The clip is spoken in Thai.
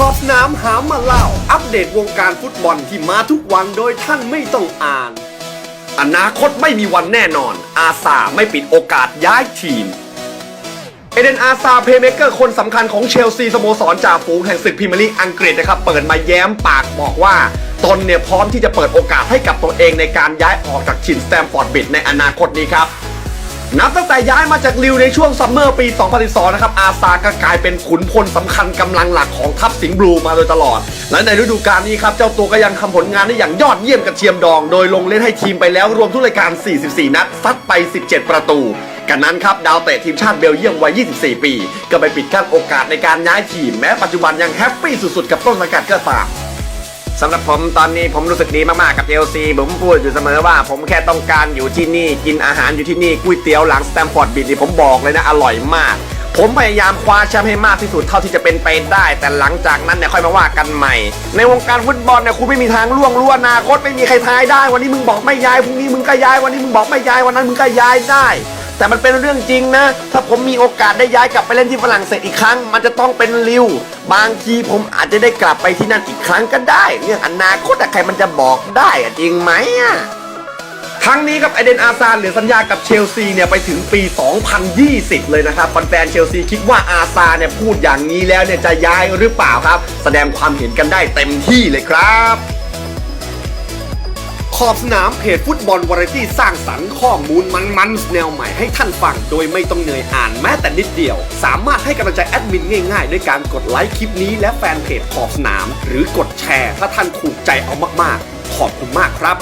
ขอบสนามหามาเล่า อัปเดตวงการฟุตบอลที่มาทุกวันโดยท่านไม่ต้องอ่าน อนาคตไม่มีวันแน่นอน อาซาไม่ปิดโอกาสย้ายทีม เอเดนอาซาเพย์เมเกอร์คนสำคัญของเชลซีสโมสรจ่าฝูงแห่งศึกพรีเมียร์ลีกอังกฤษนะครับ เปิดมาแย้มปากบอกว่า ตนเนี่ยพร้อมที่จะเปิดโอกาสให้กับตัวเองในการย้ายออกจากชินสแตมฟอร์ดบิดในอนาคตนี้ครับ นับตั้งแต่ย้ายมาจากลิวในช่วงซัมเมอร์ปี 2012 นะครับ อาซาก็กลายเป็นขุนพลสำคัญกำลังหลักของทัพสิงห์บลูมาโดยตลอด และในฤดูกาลนี้ครับ เจ้าตัวก็ยังทำผลงานได้อย่างยอดเยี่ยมกับเชียมดอง โดยลงเล่นให้ทีมไปแล้วรวมทุกรายการ 44 นัดซัดไป 17 ประตูกันนั้นครับ ดาวเตะทีมชาติเบลเยียมวัย 24 ปี ก็ไปปิดกั้นโอกาสในการย้ายทีม แม้ปัจจุบันยังแฮปปี้สุดๆ กับต้นสังกัดก็ตาม สำหรับผมตอนนี้ผมรู้สึกดีมากๆกับเชลซีผมพูดอยู่เสมอว่าผมแค่ต้องการอยู่ที่นี่กินอาหารอยู่ที่นี่ก๋วยเตี๋ยวหลังสแตมฟอร์ดบิดนี่ผมบอกเลยนะอร่อยมาก ผมพยายามคว้าแชมป์ให้มากที่สุดเท่าที่จะเป็นไปได้ แต่หลังจากนั้นเนี่ยค่อยมาว่ากันใหม่ ในวงการฟุตบอลเนี่ยคุณไม่มีทางล่วงรู้อนาคตไม่มีใครทายได้ วันนี้มึงบอกไม่ย้ายพรุ่งนี้มึงก็ย้ายวันนี้มึงบอกไม่ย้ายวันนั้นมึงก็ย้ายได้ แต่มันเป็นเรื่องจริงนะ ถ้าผมมีโอกาสได้ย้ายกลับไปเล่นที่ฝรั่งเศสอีกครั้ง มันจะต้องเป็นริว บางทีผมอาจจะได้กลับไปที่นั่นอีกครั้งก็ได้ เรื่องอนาคตใครมันจะบอกได้อะจริงไหมอะทั้งนี้ครับไอเดนอาซาเหลือสัญญากับเชลซีเนี่ยไปถึงปี 2020 เลยนะครับแฟนๆเชลซีคิดว่าอาซาเนี่ยพูดอย่างนี้แล้วเนี่ยจะย้ายหรือเปล่าครับ แสดงความเห็นกันได้เต็มที่เลยครับ ขอบสนามเพจฟุตบอลวาไรตี้สร้างสรรค์ข้อมูลมันๆแนวใหม่ให้ท่านฟัง โดยไม่ต้องเหนื่อยอ่านแม้แต่นิดเดียว สามารถให้กำลังใจแอดมินง่ายๆ ด้วยการกดไลค์คลิปนี้และแฟนเพจขอบสนาม หรือกดแชร์ ถ้าท่านถูกใจเอามากๆ ขอบคุณมากครับ